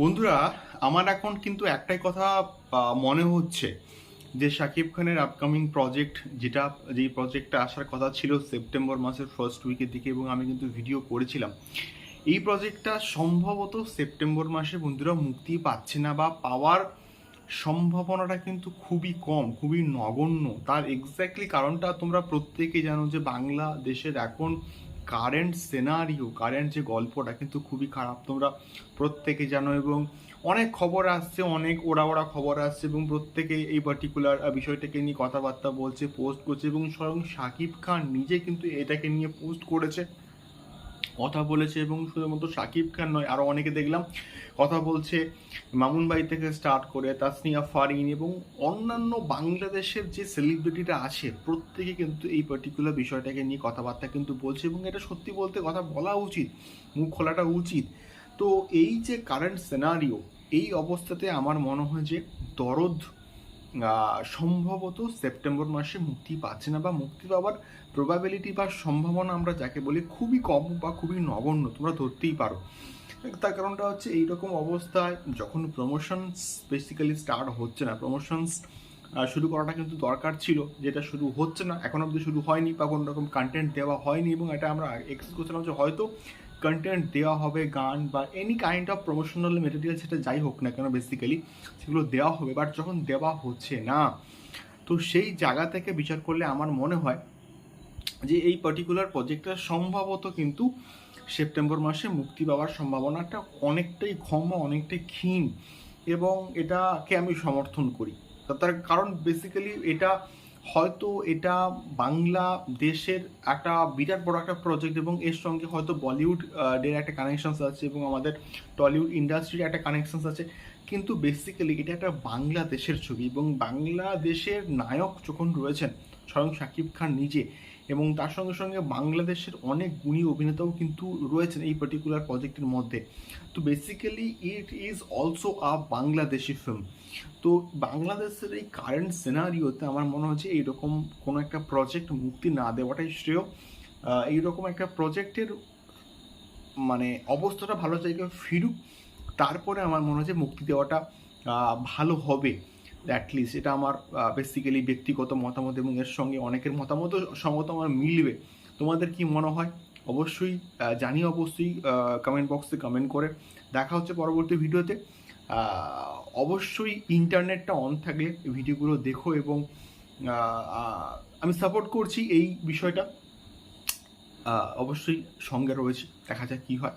বন্ধুরা, আমার এখন কিন্তু একটাই কথা মনে হচ্ছে যে শাকিব খানের আপকামিং প্রজেক্ট যেটা, যেই প্রজেক্টটা আসার কথা ছিল সেপ্টেম্বর মাসের ফার্স্ট উইকের দিকে এবং আমি কিন্তু ভিডিও করেছিলাম, এই প্রজেক্টটা সম্ভবত সেপ্টেম্বর মাসে বন্ধুরা মুক্তি পাচ্ছে না বা পাওয়ার সম্ভাবনাটা কিন্তু খুবই কম, খুবই নগণ্য। তার এক্স্যাক্টলি কারণটা তোমরা প্রত্যেকেই জানো যে বাংলাদেশের এখন কারেন্ট সেনারিও কারেন্ট যে গল্পটা কিন্তু খুবই খারাপ। তোমরা প্রত্যেকে জানো এবং অনেক খবর আসছে, অনেক ওরা ওরা খবর আসছে এবং প্রত্যেকে এই পার্টিকুলার বিষয়টাকে নিয়ে কথাবার্তা বলছে পোস্ট করছে এবং স্বয়ং শাকিব খান নিজে কিন্তু এটাকে নিয়ে পোস্ট করেছে। কথা বলেছে এবং শুধুমাত্র শাকিব খান নয় আরও অনেকে দেখলাম কথা বলছে মামুন ভাই থেকে স্টার্ট করে তাসনিয়া ফারিন এবং অন্যান্য বাংলাদেশের যে সেলিব্রিটিরা আছে, প্রত্যেকে কিন্তু এই পার্টিকুলার বিষয়টাকে নিয়ে কথাবার্তা কিন্তু বলছে এবং এটা সত্যি বলতে কথা বলা উচিত, মুখ খোলাটা উচিত। তো এই যে কারেন্ট সিনারিও এই অবস্থাতে আমার মনে হয় যে দরদ সম্ভবত সেপ্টেম্বর মাসে মুক্তি পাচ্ছে না বা মুক্তি পাওয়ার প্রবাবিলিটি বা সম্ভাবনা আমরা যাকে বলি খুবই কম বা খুবই নগণ্য, তোমরা ধরতেই পারো। তার কারণটা হচ্ছে এইরকম অবস্থায় যখন প্রমোশনস বেসিক্যালি স্টার্ট হচ্ছে না প্রমোশনস শুরু করাটা কিন্তু দরকার ছিল, যেটা শুরু হচ্ছে না, এখন অবধি শুরু হয়নি বা কোনো রকম কন্টেন্ট দেওয়া হয়নি এবং এটা আমরা এক্সপেক্ট করছিলাম যে হয়তো কন্টেন্ট দেওয়া হবে, গান বা any kind of promotional material সেটা যাই হোক না কেন বেসিক্যালি সেগুলো দেওয়া হবে বাট যখন দেওয়া হচ্ছে না, তো সেই জায়গা থেকে বিচার করলে আমার মনে হয় যে এই পার্টিকুলার প্রজেক্টটা সম্ভবত কিন্তু সেপ্টেম্বর মাসে মুক্তি পাওয়ার সম্ভাবনাটা অনেকটাই বা অনেকটাই ক্ষীণ এবং এটাকে আমি সমর্থন করি। তার কারণ বেসিক্যালি এটা হয়তো এটা বাংলা দেশের একটা বিরাট বড় একটা প্রজেক্ট এবং এর সঙ্গে হয়তো বলিউড ডের একটা কানেকশনস আছে এবং আমাদের টলিউড ইন্ডাস্ট্রির একটা কানেকশানস আছে। কিন্তু বেসিক্যালি এটা একটা বাংলাদেশের ছবি এবং বাংলাদেশের নায়ক যখন রয়েছেন স্বয়ং শাকিব খান নিজে এবং তার সঙ্গে সঙ্গে বাংলাদেশের অনেক গুণী অভিনেতাও কিন্তু রয়েছেন এই পার্টিকুলার প্রজেক্টের মধ্যে। তো basically it is also a Bangladeshi film তো বাংলাদেশের এই কারেন্ট সিনারিওতে আমার মনে হচ্ছে এইরকম কোনো একটা প্রজেক্ট মুক্তি না দেওয়াটাই শ্রেয়। এইরকম একটা প্রজেক্টের মানে অবস্থাটা ভালো জায়গায় ফিরুক। তারপরে আমার মনে হচ্ছে মুক্তি দেওয়াটা ভালো হবে অ্যাটলিস্ট এটা আমার বেসিক্যালি ব্যক্তিগত মতামত এবং এর সঙ্গে অনেকের মতামতও সঙ্গত আমার মিলবে। তোমাদের কি মনে হয়? অবশ্যই জানিয়ে অবশ্যই কমেন্ট বক্সে কমেন্ট করে। দেখা হচ্ছে পরবর্তী ভিডিওতে। অবশ্যই ইন্টারনেটটা অন থাকলে ভিডিওগুলো দেখো এবং আমি সাপোর্ট করছি এই বিষয়টা। অবশ্যই সঙ্গে রয়েছে। দেখা যাক কী হয়।